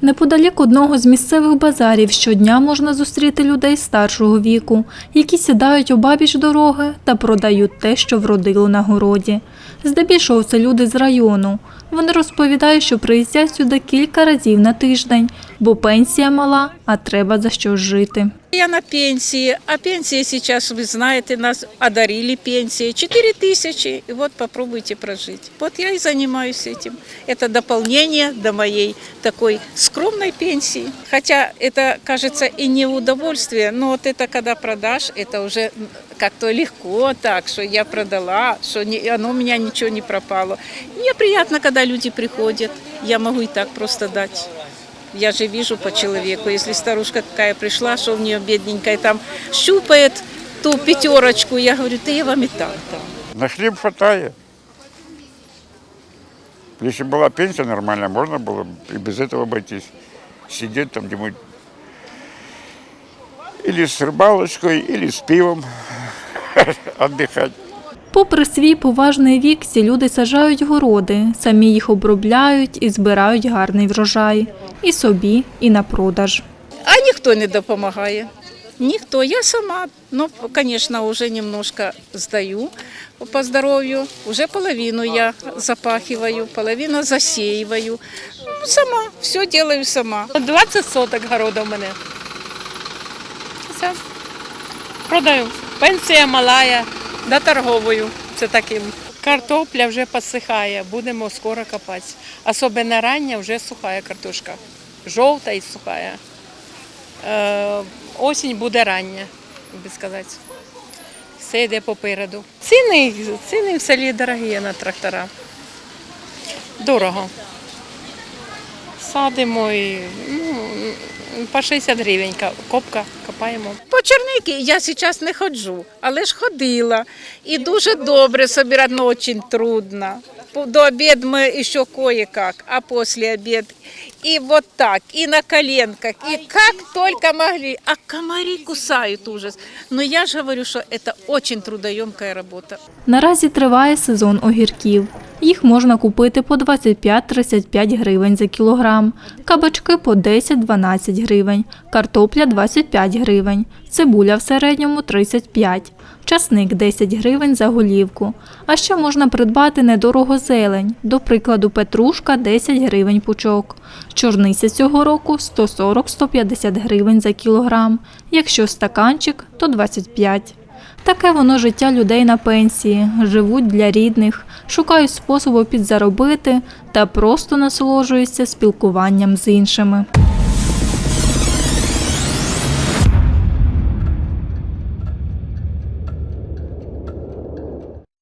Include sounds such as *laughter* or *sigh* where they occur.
Неподалік одного з місцевих базарів щодня можна зустріти людей старшого віку, які сідають обабіч дороги та продають те, що вродило на городі. Здебільшого це люди з району. Вони розповідають, що приїздять сюди кілька разів на тиждень, бо пенсія мала, а треба за що жити. Я на пенсии, а пенсия сейчас, вы знаете, нас одарили пенсией 4 тысячи, и вот попробуйте прожить. Вот я и занимаюсь этим. Это дополнение до моей такой скромной пенсии. Хотя это, кажется, и не удовольствие, но вот это когда продашь, это уже как-то легко так, что я продала, что не, оно у меня ничего не пропало. Мне приятно, когда люди приходят, я могу и так просто дать. Я же вижу по человеку, если старушка какая пришла, что у нее бедненькая там щупает ту пятерочку, я говорю, да я вам и так дам. На хлеб хватает. Если была пенсия нормальная, можно было и без этого обойтись. Сидеть там где-нибудь или с рыбалочкой, или с пивом *laughs* отдыхать. Попри свій поважний вік, ці люди саджають городи, самі їх обробляють і збирають гарний врожай. І собі, і на продаж. А ніхто не допомагає. Ніхто. Я сама, ну, конечно, уже немножко здаю по здоров'ю. Уже половину я запахиваю, половину засеиваю. Сама, все делаю сама. 20 соток городу в мене. Все. Продаю. Пенсія малая, доторговую. Це таким. Картопля вже посихає, будемо скоро копати. Особливо рання вже сухая картошка. Жовта і сухая. Е, осінь буде рання, би сказати. Все йде попереду. Ціни, ціни в селі дорогі на трактора. Дорого. Садимо і ну, по 60 гривень копка копаємо. По черники я зараз не ходжу, але ж ходила. І дуже добре собирати, але дуже трудно. До обеда мы еще кое-как, а после обеда и вот так, и на коленках, и как только могли. А комари кусают ужас. Но я же говорю, что это очень трудоемкая работа. Наразі триває сезон огірків. Їх можна купити по 25-35 гривень за кілограм, кабачки по 10-12 гривень, картопля 25 гривень, цибуля в середньому 35, часник 10 гривень за голівку. А ще можна придбати недорого зелень, до прикладу петрушка 10 гривень пучок. Чорниця цього року 140-150 гривень за кілограм, якщо стаканчик, то 25. Таке воно життя людей на пенсії, живуть для рідних, шукають способу підзаробити та просто насолоджуються спілкуванням з іншими.